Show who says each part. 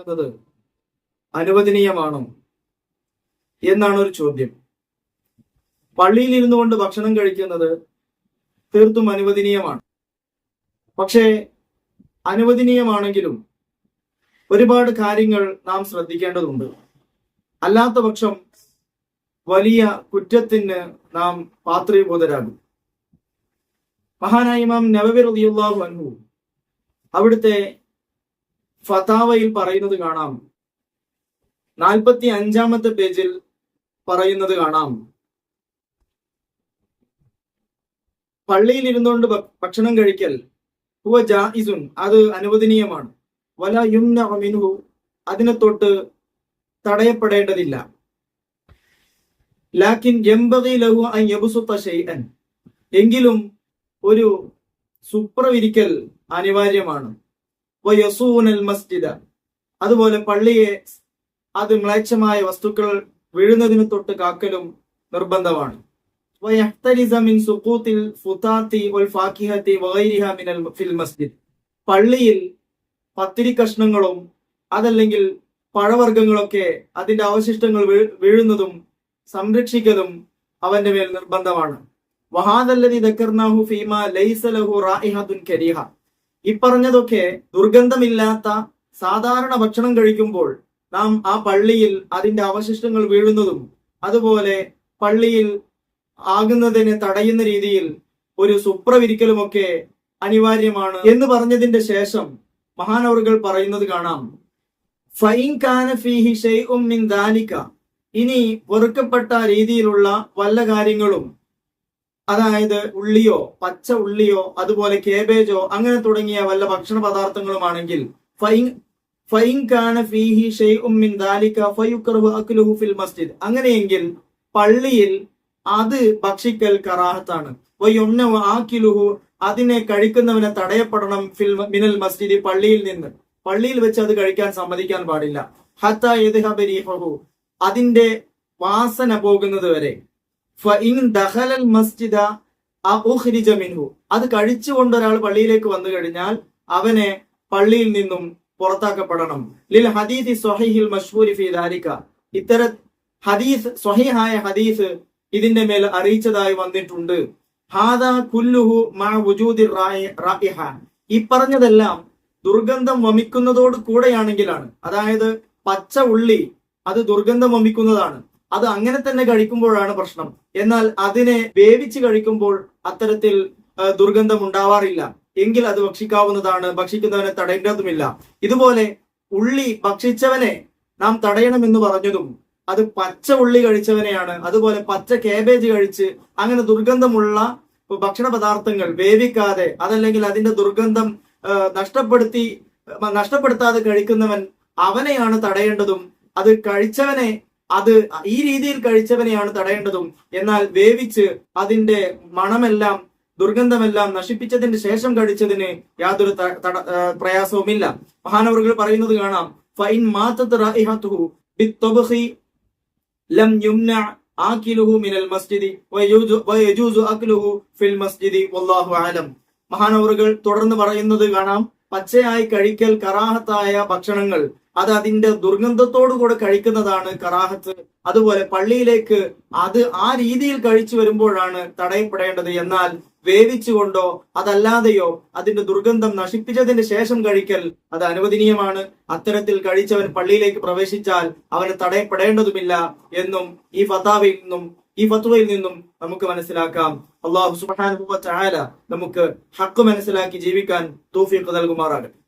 Speaker 1: കഴിക്കുന്നത് അനുവദനീയമാണോ എന്നാണ് ഒരു ചോദ്യം. പള്ളിയിൽ ഇരുന്നു കൊണ്ട് ഭക്ഷണം കഴിക്കുന്നത് തീർത്തും അനുവദനീയമാണ്. പക്ഷേ അനുവദനീയമാണെങ്കിലും ഒരുപാട് കാര്യങ്ങൾ നാം ശ്രദ്ധിക്കേണ്ടതുണ്ട്. അല്ലാത്ത പക്ഷം വലിയ കുറ്റത്തിന് നാം പാത്രീഭൂതരാകും. മഹാനായിമാം നവബിർ റളിയല്ലാഹു അൻഹു അവിടുത്തെ ഫതാവയിൽ പറയുന്നത് കാണാം. നാൽപ്പത്തി അഞ്ചാമത്തെ പേജിൽ പറയുന്നത് കാണാം. പള്ളിയിൽ ഇരുന്നുകൊണ്ട് ഭക്ഷണം കഴിക്കൽ ഹുവ ജായിസുൻ അത് അനുവദനീയമാണ്. വല യുംന മിൻഹു അതിനെ തൊട്ട് തടയപ്പെടേണ്ടതില്ല. ലാക്കിൻ യംബഗി ലഹു അൻ യബുസുത്ത ഷൈഅൻ എങ്കിലും ഒരു സുപ്രവിരിക്കൽ അനിവാര്യമാണ്. വയസൂനൽ മസ്ജിദ. അതുപോലെ പള്ളിയെ അത് മ്ലേച്ഛമായ വസ്തുക്കൾ വീഴുന്നതിന് തൊട്ട് കാക്കലും നിർബന്ധമാണ്. പള്ളിയിൽ പത്തിരി കഷ്ണങ്ങളും അതല്ലെങ്കിൽ പഴവർഗങ്ങളൊക്കെ അതിന്റെ അവശിഷ്ടങ്ങൾ വീഴുന്നതും സംരക്ഷിക്കലും അവന്റെ മേൽ നിർബന്ധമാണ്. വഹാദല്ലതി ദക്കർനാഹു ഫീമ ലൈസലഹു റായിഹത്തുൻ കരീഹ. ഇപ്പറഞ്ഞതൊക്കെ ദുർഗന്ധമില്ലാത്ത സാധാരണ ഭക്ഷണം കഴിക്കുമ്പോൾ നാം ആ പള്ളിയിൽ അതിന്റെ അവശിഷ്ടങ്ങൾ വീഴുന്നതും അതുപോലെ പള്ളിയിൽ ആകുന്നതിനെ തടയുന്ന രീതിയിൽ ഒരു സുപ്രവിരിക്കലുമൊക്കെ അനിവാര്യമാണ് എന്ന് പറഞ്ഞതിന്റെ ശേഷം മഹാനവറുകൾ പറയുന്നത് കാണാം. ഫൈൻ കാന ഫീഹി ഷൈഉം മിൻ ദാലിക. ഇനി വെറുക്കപ്പെട്ട രീതിയിലുള്ള വല്ല കാര്യങ്ങളും അതായത് ഉള്ളിയോ പച്ച ഉള്ളിയോ അതുപോലെ കേബേജോ അങ്ങനെ തുടങ്ങിയ വല്ല ഭക്ഷണ പദാർത്ഥങ്ങളുമാണെങ്കിൽ ഫിൽ മസ്ജിദ്. അങ്ങനെയെങ്കിൽ പള്ളിയിൽ അത് ഭക്ഷിക്കൽ കറാഹത്താണ്. ആക്കിലുഹു അതിനെ കഴിക്കുന്നവനെ തടയപ്പെടണം ഫിൽ മിനൽ മസ്ജിദ് പള്ളിയിൽ നിന്ന്. പള്ളിയിൽ വെച്ച് അത് കഴിക്കാൻ സമ്മതിക്കാൻ പാടില്ല. ഹത്ത അതിന്റെ വാസന പോകുന്നത് വരെ. മിൻഹു. അത് കഴിച്ചുകൊണ്ട് ഒരാൾ പള്ളിയിലേക്ക് വന്നു കഴിഞ്ഞാൽ അവനെ പള്ളിയിൽ നിന്നും പുറത്താക്കപ്പെടണം. ലിൽ ഹദീദി ഫി ദാലിക. ഇത്തര ഹദീസ് സ്വഹീഹായ ഹദീസ് ഇതിന്റെ മേൽ അറിയിച്ചതായി വന്നിട്ടുണ്ട്. ഹാദ കുല്ലുഹു മഅ വുജൂദി റായി- റായിഹ. ഈ പറഞ്ഞതെല്ലാം ദുർഗന്ധം വമിക്കുന്നതോട് കൂടെയാണെങ്കിലാണ്. അതായത് പച്ച ഉള്ളി അത് ദുർഗന്ധം വമിക്കുന്നതാണ്. അത് അങ്ങനെ തന്നെ കഴിക്കുമ്പോഴാണ് പ്രശ്നം. എന്നാൽ അതിനെ വേവിച്ച് കഴിക്കുമ്പോൾ അത്തരത്തിൽ ദുർഗന്ധം ഉണ്ടാവാറില്ല. എങ്കിൽ അത് ഭക്ഷിക്കാവുന്നതാണ്. ഭക്ഷിക്കുന്നവനെ തടയേണ്ടതുമില്ല. ഇതുപോലെ ഉള്ളി ഭക്ഷിച്ചവനെ നാം തടയണമെന്ന് പറഞ്ഞതും അത് പച്ച ഉള്ളി കഴിച്ചവനെയാണ്. അതുപോലെ പച്ച കേബേജ് കഴിച്ച് അങ്ങനെ ദുർഗന്ധമുള്ള ഭക്ഷണ പദാർത്ഥങ്ങൾ വേവിക്കാതെ അതല്ലെങ്കിൽ അതിന്റെ ദുർഗന്ധം നഷ്ടപ്പെടുത്തി നഷ്ടപ്പെടുത്താതെ കഴിക്കുന്നവൻ അവനെയാണ് തടയേണ്ടതും അത് കഴിച്ചവനെ അത് ഈ രീതിയിൽ കഴിച്ചവനെയാണ് തടയേണ്ടതും. എന്നാൽ വേവിച്ച് അതിന്റെ മണമെല്ലാം ദുർഗന്ധമെല്ലാം നശിപ്പിച്ചതിന് ശേഷം കഴിച്ചതിന് യാതൊരു പ്രയാസവുമില്ല. മഹാനവറുകൾ പറയുന്നത് കാണാം. ഫൈൻ ലം മിനൽ മസ്ജിദി അക്ലുഹു ഫിൽ മസ്ജിദി വല്ലാഹു ആലം മഹാനവറുകൾ തുടർന്ന് പറയുന്നത് കാണാം. പച്ചയായി കഴിക്കൽ കറാഹത്തായ ഭക്ഷണങ്ങൾ. അത് അതിന്റെ ദുർഗന്ധത്തോടു കൂടെ കഴിക്കുന്നതാണ് കറാഹത്ത്. അതുപോലെ പള്ളിയിലേക്ക് അത് ആ രീതിയിൽ കഴിച്ചു വരുമ്പോഴാണ് തടയപ്പെടേണ്ടത്. എന്നാൽ വേവിച്ചുകൊണ്ടോ അതല്ലാതെയോ അതിന്റെ ദുർഗന്ധം നശിപ്പിച്ചതിന് ശേഷം കഴിക്കൽ അത് അനുവദനീയമാണ്. അത്തരത്തിൽ കഴിച്ചവൻ പള്ളിയിലേക്ക് പ്രവേശിച്ചാൽ അവന് തടയപ്പെടേണ്ടതുമില്ല എന്നും ഈ ഫതാവിൽ നിന്നും ഈ ഫത്വയിൽ നിന്നും നമുക്ക് മനസ്സിലാക്കാം. അള്ളാഹു സുബ്ഹാനഹു വ നമുക്ക് ഹക്ക് മനസ്സിലാക്കി ജീവിക്കാൻ തൗഫീഖ് നൽകുമാറാകട്ടെ.